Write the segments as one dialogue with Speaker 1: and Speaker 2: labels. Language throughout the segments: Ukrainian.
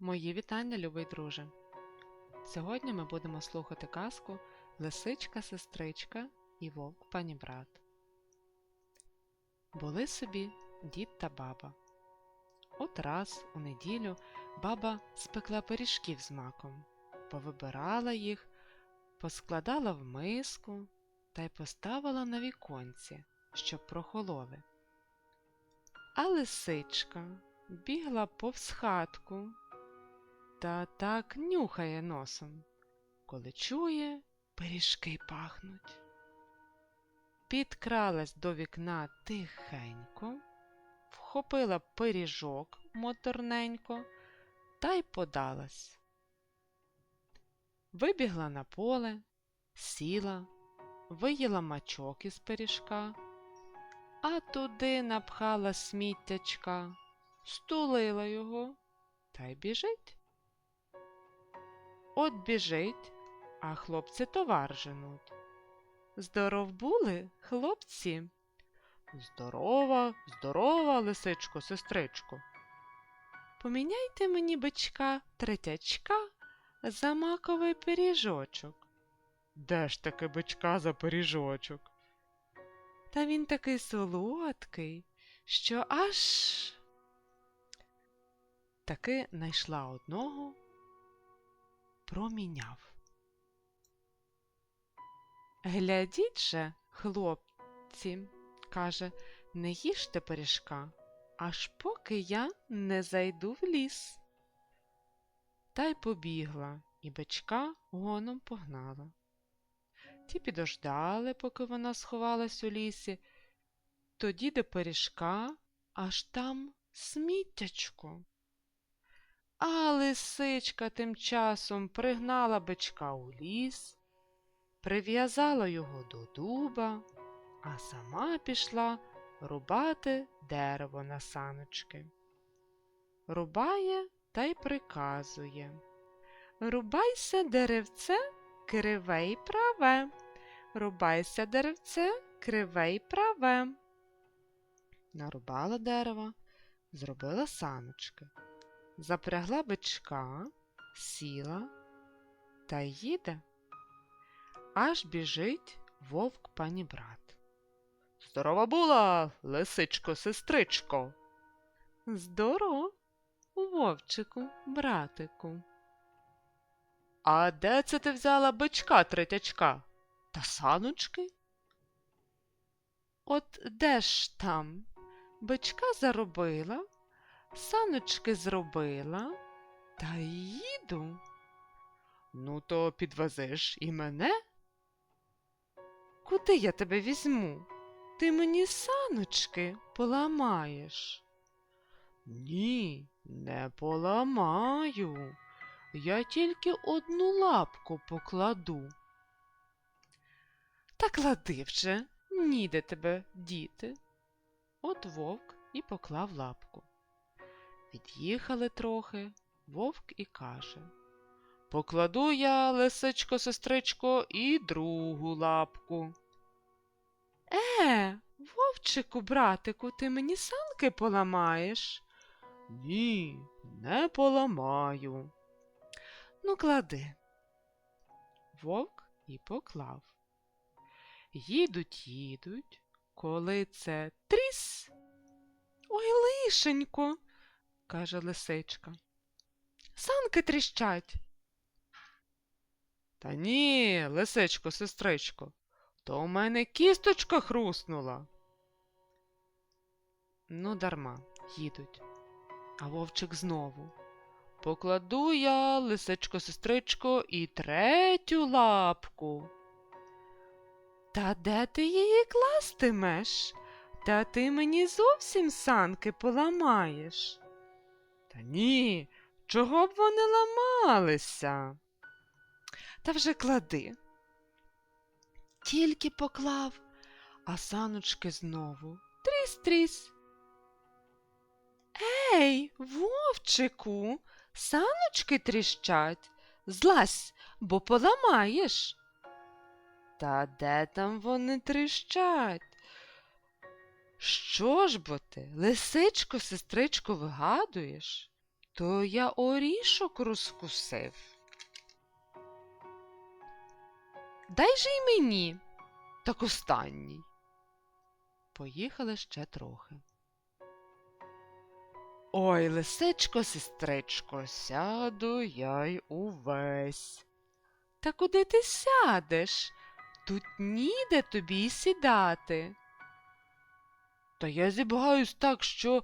Speaker 1: Мої вітання, любий друже. Сьогодні ми будемо слухати казку Лисичка, сестричка і вовк панібрат. Були собі дід та баба. От раз у неділю баба спекла пиріжків з маком, повибирала їх, поскладала в миску та й поставила на віконці, щоб прохололи. А лисичка бігла повз хатку та так нюхає носом, коли чує, пиріжки пахнуть. Підкралась до вікна тихенько, вхопила пиріжок моторненько та й подалась. Вибігла на поле, сіла, виїла мачок із пиріжка, а туди напхала сміттячка, стулила його та й біжить. От біжить, а хлопці товар женуть. Здоров були, хлопці. Здорова, здорова, лисичко, сестричко. Поміняйте мені бичка третячка за маковий пиріжочок. Де ж таки бичка за пиріжочок? Та він такий солодкий, що аж таки найшла одного проміняв. Глядіть же, хлопці, каже, не їжте пиріжка, аж поки я не зайду в ліс. Та й побігла, і бичка гоном погнала. Ті підождали, поки вона сховалась у лісі, тоді до пиріжка аж там сміттячко. А лисичка тим часом пригнала бичка у ліс, прив'язала його до дуба, а сама пішла рубати дерево на саночки. Рубає та й приказує Рубайся, деревце, криве й праве, рубайся, деревце, криве й праве. Нарубала дерево, зробила саночки запрягла бичка, сіла та їде. Аж біжить вовк панібрат. Здорова була, лисичко, сестричко. Здоров, вовчику, братику. А де це ти взяла бичка третячка? Та саночки? От де ж там? Бичка заробила, саночки зробила та й їду. Ну, то підвезеш і мене? Куди я тебе візьму? Ти мені саночки поламаєш. Ні, не поламаю. Я тільки одну лапку покладу. Та клади вже, ніде тебе, діти. От вовк і поклав лапку. Від'їхали трохи, вовк і каже Покладу я, лисичко, сестричко, і другу лапку. Е, вовчику, братику, ти мені санки поламаєш? Ні, не поламаю. Ну, клади. Вовк і поклав. Їдуть, їдуть, коли це тріс. Ой, лишенько, каже лисичка. Санки тріщать. Та ні, лисичко, сестричко, то у мене кісточка хруснула. Ну, дарма, їдуть. А вовчик знову. Покладу я, лисичко, сестричко, і третю лапку. Та де ти її кластимеш? Та ти мені зовсім санки поламаєш. Ні, чого б вони ламалися? Та вже клади. Тільки поклав, а саночки знову тріс-тріс. Ей, вовчику, саночки тріщать, злазь, бо поламаєш. Та де там вони тріщать? Що ж бо ти, лисичко, сестричко, вигадуєш? то я орішок розкусив. Дай же й мені, так останній. Поїхали ще трохи. Ой, лисичко, сестричко, сяду я й увесь. Та куди ти сядеш? Тут ніде тобі сідати. Та я зібгаюсь так, що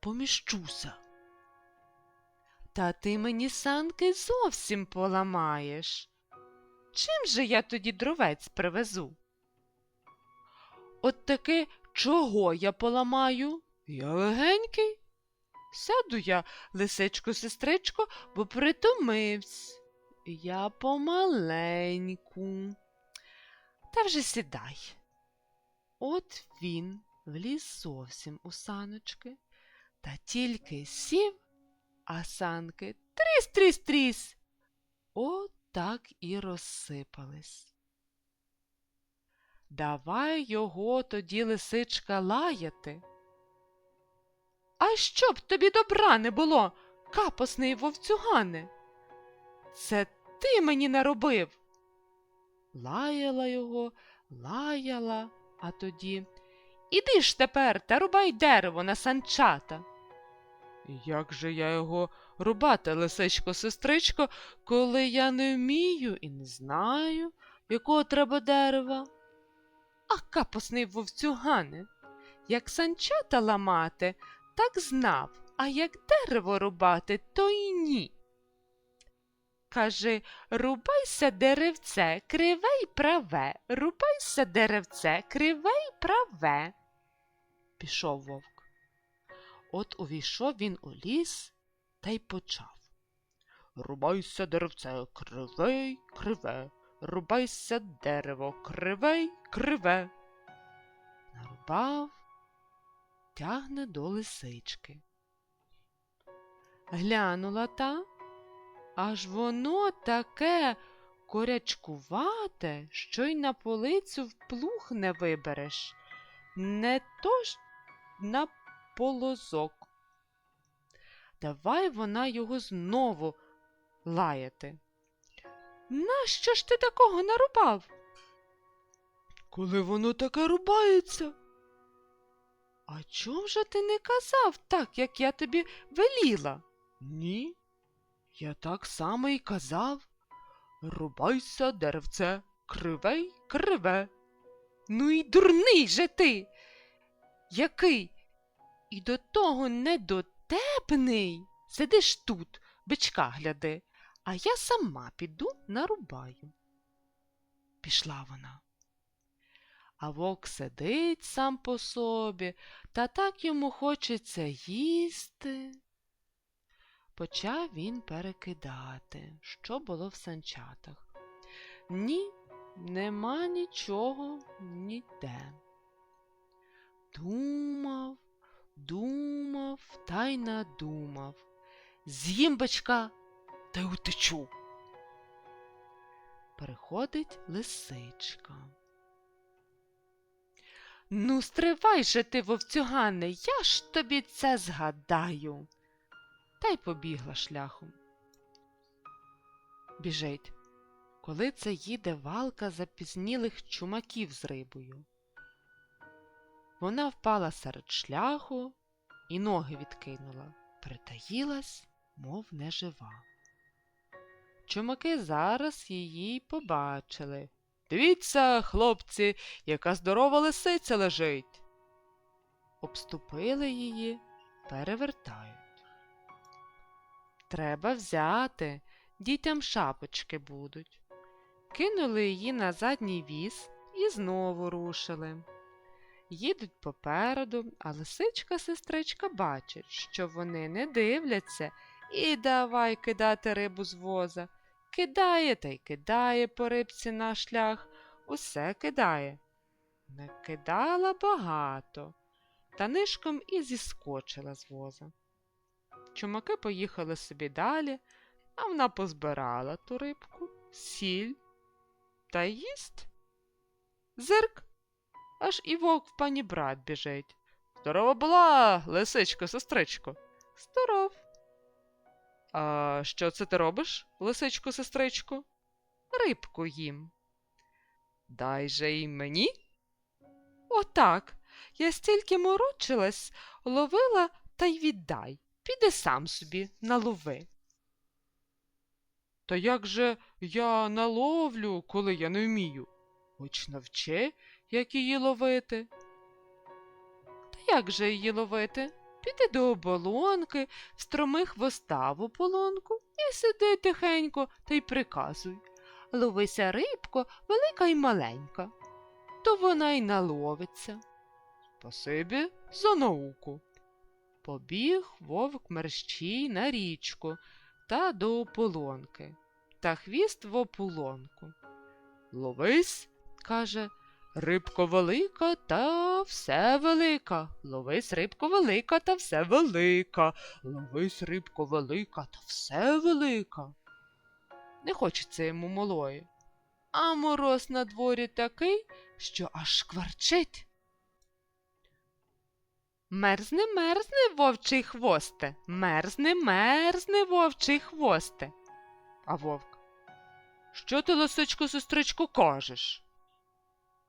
Speaker 1: поміщуся. Та ти мені санки зовсім поламаєш. Чим же я тоді дровець привезу? От таки чого я поламаю? Я легенький. Сяду я, лисичко, сестричко, бо притомивсь. Я помаленьку. Та вже сідай. От він вліз зовсім у саночки, та тільки сів, а санки тріс-тріс-тріс. От так і розсипались. Давай його тоді, лисичка, лаяти. А щоб тобі добра не було, капосний вовцюгане? Це ти мені наробив. Лаяла його, лаяла, а тоді Іди ж тепер та рубай дерево на санчата. Як же я його рубати, лисичко, сестричко, коли я не вмію і не знаю, якого треба дерева? А капосний вовцюгане, як санчата ламати, так знав, а як дерево рубати, то й ні. Кажи, рубайся деревце, криве й праве, рубайся деревце, криве й праве. Пішов вовк. От увійшов він у ліс та й почав. Рубайся деревце, криве криве, рубайся дерево, криве криве. Нарубав, тягне до лисички. Глянула та, аж воно таке корячкувате, що й на полицю в плуг не вибереш, не то ж на полозок. Давай вона його знову лаяти. Нащо ж ти такого нарубав? Коли воно таке рубається. А чом же ти не казав так, як я тобі веліла? Ні, я так само й казав. Рубайся, деревце, криве й криве. Ну і дурний же ти. Який? І до того недотепний. Сидиш тут, бичка гляди, а я сама піду нарубаю. Пішла вона. А вовк сидить сам по собі, та так йому хочеться їсти. Почав він перекидати, що було в санчатах. Ні, нема нічого ніде. Думав, думав та й надумав. З'їм бичка та й утечу. Переходить лисичка. Ну, стривай же ти, вовцюгане, я ж тобі це згадаю. Та й побігла шляхом. Біжить, коли це їде валка запізнілих чумаків з рибою. Вона впала серед шляху і ноги відкинула, притаїлась, мов нежива. Чумаки зараз її побачили. Дивіться, хлопці, яка здорова лисиця лежить. Обступили її, перевертають. Треба взяти, дітям шапочки будуть. Кинули її на задній віз і знову рушили. Їдуть попереду, а лисичка сестричка бачить, що вони не дивляться, і давай кидати рибу з воза. Кидає та й кидає по рибці на шлях, усе кидає. Накидала багато, та нишком і зіскочила з воза. Чумаки поїхали собі далі, а вона позбирала ту рибку, сіль та їсть. Зирк, аж і вовк в пані брат біжить. Здорова була, лисичко, сестричко. Здоров. А що це ти робиш, лисичко, сестричко? Рибку їм. Дай же й мені. Отак. Я стільки морочилась, ловила та й віддай. Піди сам собі налови. Та як же я наловлю, коли я не вмію? Хоч навчи, як її ловити. Та як же її ловити? Піди до оболонки, встроми хвоста в ополонку і сиди тихенько та й приказуй. Ловися рибко, велика й маленька. То вона й наловиться. Спасибі за науку. Побіг вовк мерщій на річку та до ополонки, та хвіст в ополонку. Ловись, каже, рибко велика та все велика. Ловись, рибко велика та все велика. Ловись, рибко велика та все велика. Не хочеться йому малої. А мороз на дворі такий, що аж шкварчить. Мерзне, мерзне, вовчий хвосте, мерзне, мерзне, вовчий хвосте. А вовк. Що ти, лисичко, сестричко, кажеш?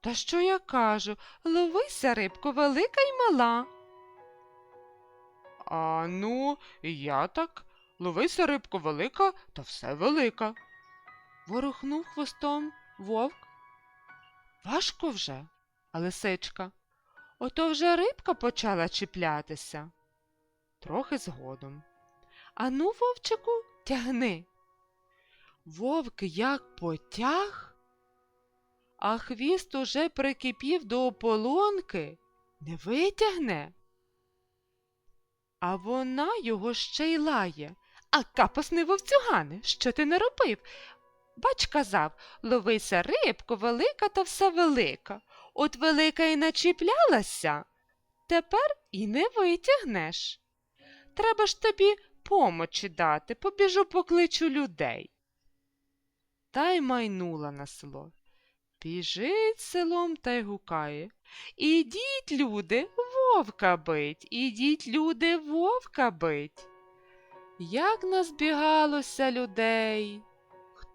Speaker 1: Та що я кажу? Ловися, рибко, велика й мала. А ну, я так. Ловися, рибко, велика, та все велика. Ворухнув хвостом вовк. Важко вже, а лисичка. Ото вже рибка почала чіплятися. Трохи згодом. Ану, вовчику, тягни. Вовк як потяг, а хвіст уже прикипів до ополонки, не витягне. А вона його ще й лає. А капосний вовцюгане, що ти не робив? Бач, казав, ловися рибко, велика та все велика. От велика і начіплялася, тепер і не витягнеш. Треба ж тобі помочі дати, побіжу покличу людей. Та й майнула на село. Біжить селом та й гукає. Ідіть, люди, вовка бить, ідіть, люди, вовка бить. Як назбігалося людей,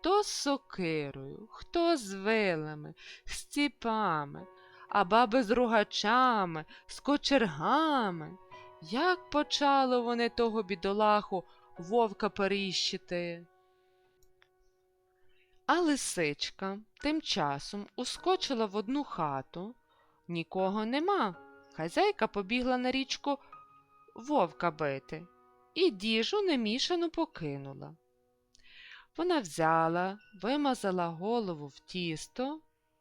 Speaker 1: хто з сокирою, хто з вилами, з ціпами, а баби з ругачами, з кочергами. Як почало вони того бідолаху вовка періщити. А лисичка тим часом ускочила в одну хату. Нікого нема. Хазяйка побігла на річку вовка бити і діжу немішану покинула. Вона взяла, вимазала голову в тісто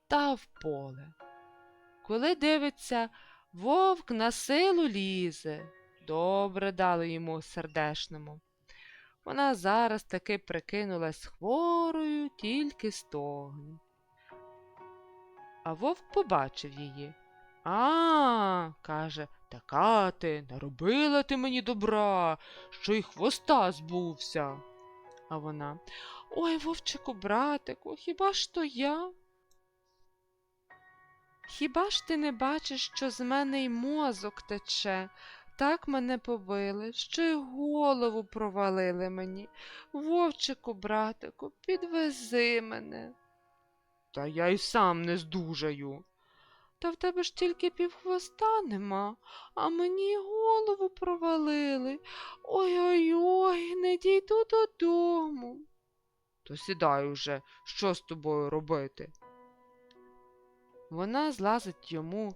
Speaker 1: та в поле. Коли дивиться, вовк на силу лізе. Добре дали йому сердешному. Вона зараз таки прикинулась хворою, тільки стогне. А вовк побачив її. А, каже, така ти, наробила ти мені добра, що й хвоста збувся. А вона Ой, вовчику, братику, хіба ж то я? Хіба ж ти не бачиш, що з мене й мозок тече? Так мене побили, що й голову провалили мені. Вовчику, братику, підвези мене. Та я й сам не здужаю. Та в тебе ж тільки півхвоста нема, а мені голову провалили. Ой-ой ой, не дійду додому. То сідай уже, що з тобою робити? Вона злазить йому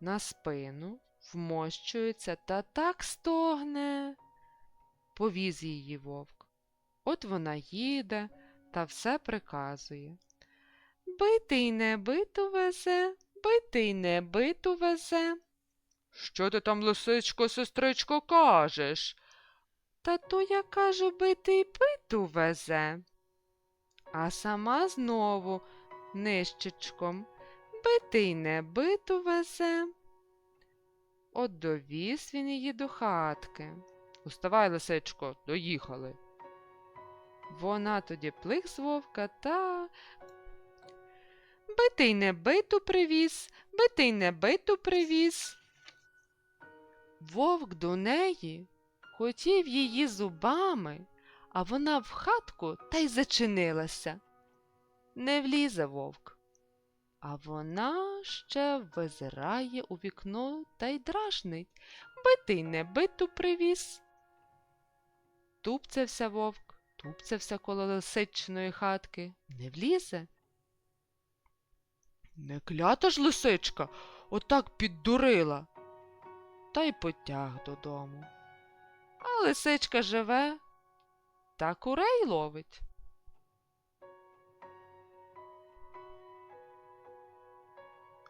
Speaker 1: на спину, вмощується та так стогне. Повіз її вовк. От вона їде та все приказує. Битий не биту везе, битий не биту везе. Що ти там, лисичко, сестричко, кажеш? Та то я кажу, битий биту везе. А сама знову нищечком битий не биту везе. От довіз він її до хатки. Уставай, лисичко, доїхали. Вона тоді плих з вовка та. Битий не биту привіз, битий не биту привіз. Вовк до неї хотів її зубами, а вона в хатку та й зачинилася. Не влізе вовк. А вона ще визирає у вікно та й дражнить. Битий не биту привіз. Тупцевся вовк, тупцевся коло лисичиної хатки. Не влізе. Не клята ж лисичка, отак піддурила. Та й потяг додому. А лисичка живе та курей ловить.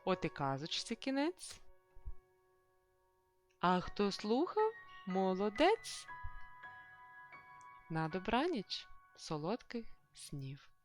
Speaker 1: От і казочці кінець. А хто слухав, молодець. На добраніч, солодких снів.